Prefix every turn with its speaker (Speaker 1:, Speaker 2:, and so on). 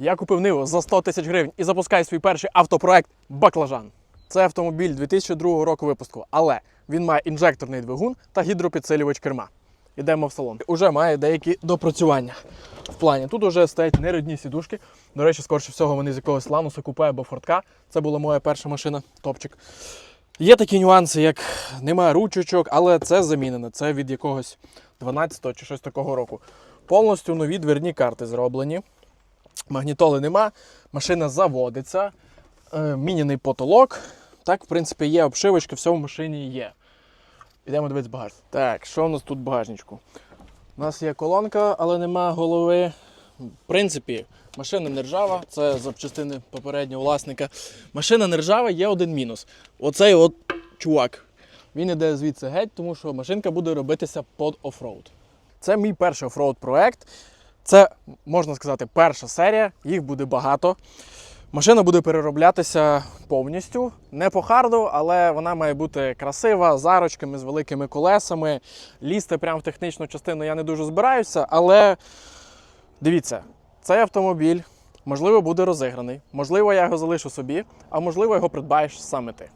Speaker 1: Я купив Ниву за 100 тисяч гривень і запускаю свій перший автопроект Баклажан. Це автомобіль 2002 року випуску, але він має інжекторний двигун та гідропідсилювач керма. Йдемо в салон. Уже має деякі допрацювання в плані. Тут уже стоять нерідні сідушки. До речі, скорше всього, вони з якогось лануса купе або фортка. Це була моя перша машина, топчик. Є такі нюанси, як немає ручочок, але це замінено. Це від якогось 12-го чи щось такого року. Повністю нові дверні карти зроблені. Магнітоли нема, машина заводиться, е, міняний потолок. Так, в принципі, є обшивочка, все в машині є. Йдемо дивитися багажник. Так, що у нас тут в багажничку? У нас є колонка, але нема голови. В принципі, машина не ржава, це запчастини попереднього власника. Машина не ржава, є один мінус. Оцей от чувак. Він іде звідси геть, тому що машинка буде робитися під офроуд. Це мій перший офроуд проект. Це, можна сказати, перша серія, їх буде багато. Машина буде перероблятися повністю. Не по харду, але вона має бути красива, з арочками, з великими колесами. Лізти прямо в технічну частину я не дуже збираюся, але дивіться, цей автомобіль, можливо, буде розіграний. Можливо, я його залишу собі, а можливо, його придбаєш саме ти.